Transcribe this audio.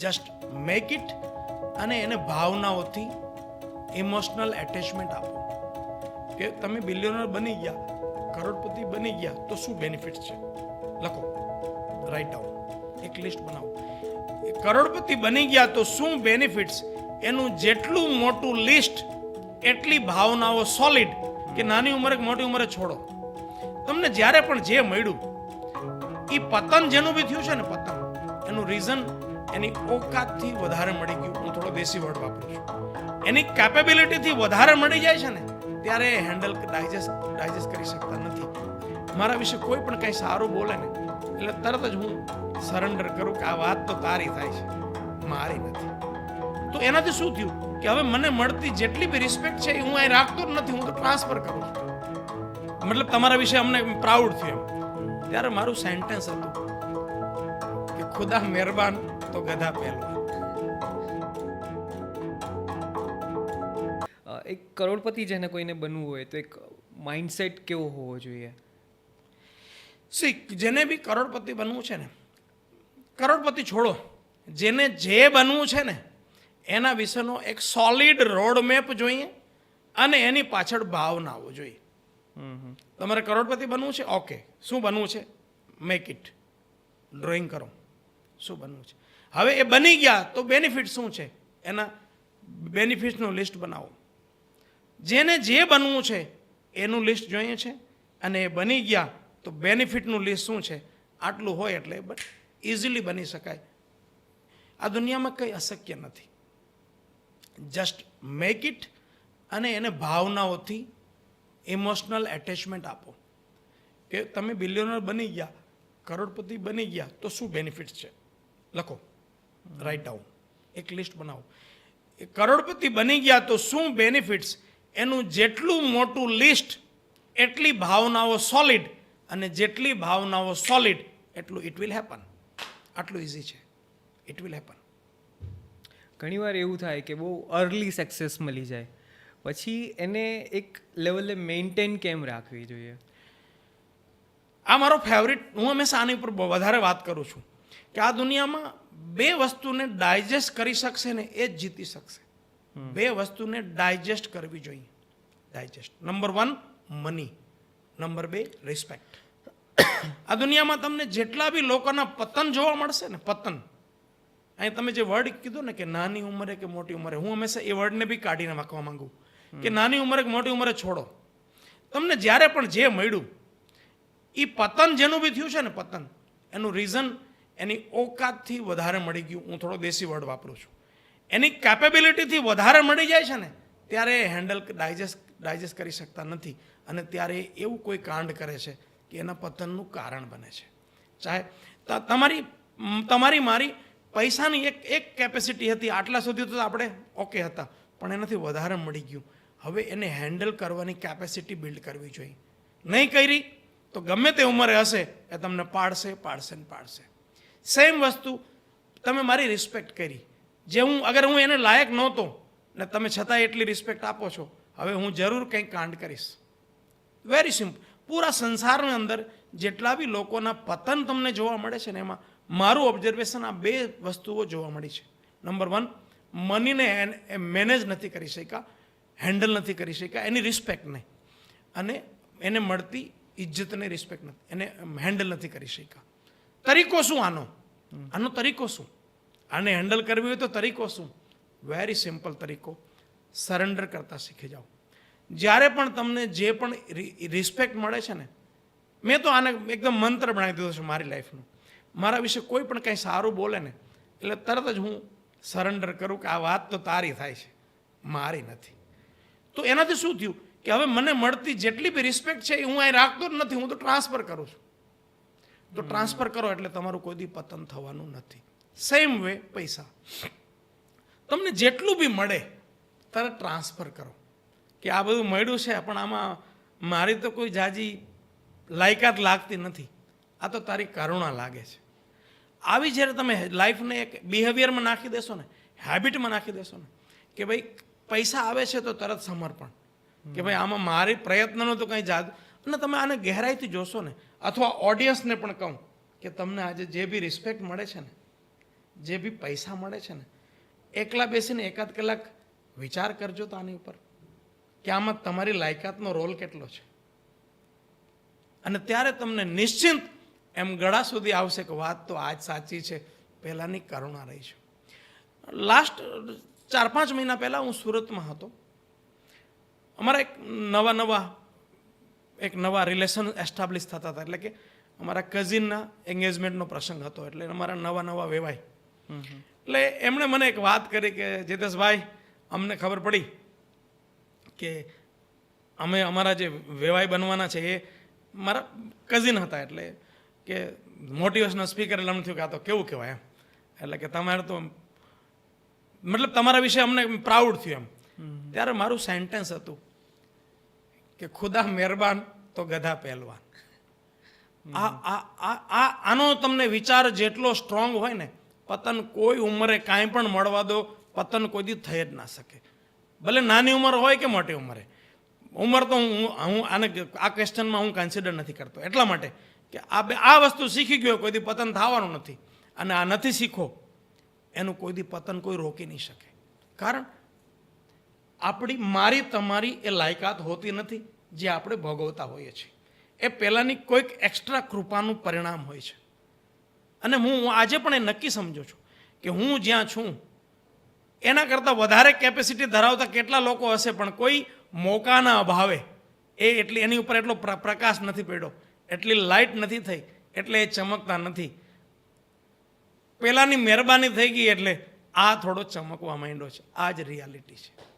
Just make it અને એને ભાવનાઓથી emotional attachment આપો. કે તમે બિલિયનર બની ગયા, કરોડપતિ બની ગયા, તો શું બેનિફિટ છે? લખો રાઇટ ડાઉન એક લિસ્ટ બનાવો. કરોડપતિ બની ગયા તો શું બેનિફિટ્સ એનું જેટલું મોટું લિસ્ટ એટલી ભાવનાઓ સોલિડ કે નાની ઉંમરે કે મોટી ઉંમરે છોડો. તમને જ્યારે પણ જે મળ્યું એ પતન જેનું બી થયું છે ને પતન, એનું રીઝન એની ઓકાતથી વધારે મળી ગયું. હું થોડો દેશી વર્ડ વાપરું છું. એની કેપેબિલિટીથી વધારે મળી જાય છે ને, ત્યારે એ હેન્ડલ ડાયજેસ્ટ ડાયજેસ્ટ કરી શકતા નથી. મારા વિશે કોઈ પણ કંઈ સારું બોલે ને, એટલે તરત જ હું સરેન્ડર કરું કે આ વાત તો તારી થાય છે. મારી નથી. તો એનાથી શું થયું? કે હવે મને મળતી જેટલી બી રિસ્પેક્ટ છે એ હું અહીં રાખતો જ નથી, હું તો ટ્રાન્સફર કરું છું. મતલબ તમારા વિશે અમને પ્રાઉડ થયું ત્યારે મારું સેન્ટેન્સ હતું કે, ખુદા મહેરબાન તો ગધા પહેલવાન એક કરોડપતિ જેને કોઈને બનવું હોય તો એક માઇન્ડસેટ કેવો હોવો જોઈએ? સી જેને બી કરોડપતિ બનવું છે ને કરોડપતિ છોડો જેને જે બનવું છે ને એના વિશેનો એક સોલિડ રોડ મેપ જોઈએ અને એની પાછળ ભાવનાઓ જોઈએ. તમારે કરોડપતિ બનવું છે? ઓકે શું બનવું છે? મેક ઇટ ડ્રોઈંગ કરો. શું બનવું છે? હવે એ બની ગયા તો બેનિફિટ શું છે? એના બેનિફિટનું લિસ્ટ બનાવો. જેને જે બનવું છે, એનું લિસ્ટ જોઈએ છે અને એ બની ગયા તો બેનિફિટનું લિસ્ટ શું છે? આટલું હોય એટલે ઇઝીલી બની શકાય. આ દુનિયામાં કંઈ અશક્ય નથી. જસ્ટ મેક ઇટ અને એને ભાવનાઓથી ઇમોશનલ એટેચમેન્ટ આપો. કે તમે બિલિયનર બની ગયા, કરોડપતિ બની ગયા, તો શું બેનિફિટ છે? લખો. રાઇટ ડાઉન એક લિસ્ટ બનાવો. એ કરોડપતિ બની ગયા તો શું બેનિફિટ્સ એનું જેટલું મોટું લિસ્ટ એટલી ભાવનાઓ સોલિડ અને જેટલી ભાવનાઓ સોલિડ એટલું ઇટ વિલ હેપન આટલું ઇઝી છે. ઇટ વિલ હેપન ઘણીવાર એવું થાય કે બહુ અર્લી સક્સેસ મળી જાય. પછી એને એક લેવલે મેન્ટેન કેમ રાખવી જોઈએ? આ મારો ફેવરિટ હું હંમેશા આની ઉપર વધારે વાત કરું છું. કે આ દુનિયામાં બે વસ્તુને ડાયજેસ્ટ કરી શકશે ને એ જ જીતી શકશે. બે વસ્તુને ડાયજેસ્ટ કરવી જોઈએ. Digest number one money number બે રિસ્પેક્ટ આ દુનિયામાં તમને જેટલા બી લોકોના પતન જોવા મળશે ને પતન. અહીં તમે જે વર્ડ કીધો ને કે નાની ઉંમરે કે મોટી ઉંમરે હું હંમેશા એ વર્ડને બી કાઢીને નાખવા માંગુ. કે નાની ઉંમરે કે મોટી ઉંમરે છોડો. તમને જ્યારે પણ જે મળ્યું એ પતન જેનું બી થયું છે ને પતન. એનું રીઝન એની ઓકાતથી વધારે મળી ગયું. હું થોડો દેશી વર્ડ વાપરું છું. એની કેપેબિલિટીથી વધારે મળી જાય છે ને, ત્યારે હેન્ડલ ડાયજેસ્ટ ડાયજેસ્ટ કરી શકતા નથી અને ત્યારે એવું કોઈ કાંડ કરે છે કે એના પતનનું કારણ બને છે. ચાહે તમારી તમારી મારી પૈસાની એક એક કેપેસિટી હતી, આટલા સુધી તો આપણે ઓકે હતા, પણ એનાથી વધારે મળી ગયું. હવે એને હેન્ડલ કરવાની કેપેસિટી બિલ્ડ કરવી જોઈએ. નહીં કરી, તો ગમે તે ઉંમરે હશે, એ તમને પાડશે પાડશે ને પાડશે. સેમ વસ્તુ તમે મારી રિસ્પેક્ટ કરી. જે હું અગર હું એને લાયક નહોતો, ને તમે છતાં એટલી રિસ્પેક્ટ આપો છો, હવે હું જરૂર કંઈક કાંડ કરીશ. વેરી સિમ્પલ પૂરા સંસારની અંદર જેટલા બી લોકોના પતન તમને જોવા મળે છે ને એમાં મારું ઓબ્ઝર્વેશન આ બે વસ્તુઓ જોવા મળી છે. નંબર વન મનીને મેનેજ નથી કરી શક્યા હેન્ડલ નથી કરી શક્યા, એની રિસ્પેક્ટ નહીં. અને એને મળતી ઇજ્જતને રિસ્પેક્ટ નથી, એને હેન્ડલ નથી કરી શક્યા. તરીકો શું આનો? આનો તરીકો શું? આને હેન્ડલ કરવી હોય તો તરીકો શું? Very simple તરીકો. સરેન્ડર કરતા શીખી જાઓ. જ્યારે પણ તમને જે પણ રિસ્પેક્ટ મળે છે ને, મેં તો આને એકદમ મંત્ર બનાવી દીધો છે મારી લાઈફનો મારા વિશે કોઈ પણ કંઈ સારું બોલે ને, એટલે તરત જ હું સરેન્ડર કરું કે આ વાત તો તારી થાય છે. મારી નથી. તો એનાથી શું થયું? કે હવે મને મળતી જેટલી બી રિસ્પેક્ટ છે એ હું અહીં રાખતો જ નથી. હું તો ટ્રાન્સફર કરું છું. તો ટ્રાન્સફર કરો એટલે તમારું કોઈ દી પતન થવાનું નથી. સેમ વે પૈસા. તમને જેટલું બી મળે, તારે ટ્રાન્સફર કરો. કે આ બધું મળ્યું છે, પણ આમાં મારી તો કોઈ જાજી લાયકાત લાગતી નથી. આ તો તારી કરુણા લાગે છે. આવી જ્યારે તમે લાઈફને એક બિહેવિયરમાં નાખી દેશો ને હેબિટમાં નાખી દેશો ને, કે ભાઈ પૈસા આવે છે તો તરત સમર્પણ. કે ભાઈ આમાં મારી પ્રયત્નનો તો કંઈ જાદુ, અને તમે આને ગહેરાઈથી જોશો ને અથવા ઓડિયન્સને પણ કહું કે તમને આજે જે બી રિસ્પેક્ટ મળે છે ને, જે બી પૈસા મળે છે ને, એકલા બેસીને એકાદ કલાક વિચાર કરજો તો આની ઉપર કે આમાં તમારી લાયકાતનો રોલ કેટલો છે. અને ત્યારે તમને નિશ્ચિંત એમ ગળા સુધી આવશે કે વાત તો આજ સાચી છે, પહેલાંની કરુણા રહી છે. લાસ્ટ ચાર પાંચ મહિના પહેલાં હું સુરતમાં હતો. અમારા એક નવા નવા એક નવા રિલેશન એસ્ટાબ્લિશ થતા હતા. એટલે કે અમારા કઝિનના એંગેજમેન્ટનો પ્રસંગ હતો. એટલે અમારા નવા નવા વેવાય એટલે એમણે મને એક વાત કરી કે જેતેશભાઈ અમને ખબર પડી કે અમે અમારા જે વેવાય બનવાના છે એ મારા કઝિન હતા. એટલે કે મોટિવેશનલ સ્પીકર એટલે અમને થયું કે આ તો કેવું કહેવાય એમ. એટલે કે તમારે તો મતલબ તમારા વિશે અમને પ્રાઉડ થયું એમ. ત્યારે મારું સેન્ટેન્સ હતું કે ખુદા મહેરબાન તો ગધા પહેલવાન. આ આ આ આ આનો તમને વિચાર જેટલો સ્ટ્રોંગ હોય ને પતન કોઈ ઉંમરે કાંઈ પણ મળવા દો પતન કોઈ દી થઈ જ ના શકે. ભલે નાની ઉંમર હોય કે મોટી ઉંમરે. ઉંમર તો હું હું આને આ ક્વેશ્ચનમાં હું કન્સિડર નથી કરતો. એટલા માટે કે આ બે આ વસ્તુ શીખી ગયો કોઈ દી પતન થવાનું નથી. અને આ નથી શીખો એનું કોઈ દી પતન કોઈ રોકી નહીં શકે. કારણ આપણી, મારી, તમારી એ લાયકાત હોતી નથી જે આપણે ભોગવતા હોઈએ છીએ. એ પહેલાંની કોઈક એક્સ્ટ્રા કૃપાનું પરિણામ હોય છે. અને હું આજે પણ એ નક્કી સમજુ છું કે હું જ્યાં છું, એના કરતાં વધારે કેપેસિટી ધરાવતા કેટલા લોકો હશે, પણ કોઈ મોકાના અભાવે એ એટલી, એની ઉપર એટલો પ્ર- પ્રકાશ નથી પડ્યો, એટલી લાઇટ નથી થઈ, એટલે એ ચમકતા નથી. પહેલાંની મહેરબાની થઈ ગઈ એટલે આ થોડો ચમકવા માંડ્યો છે. આ જ રિયાલિટી છે.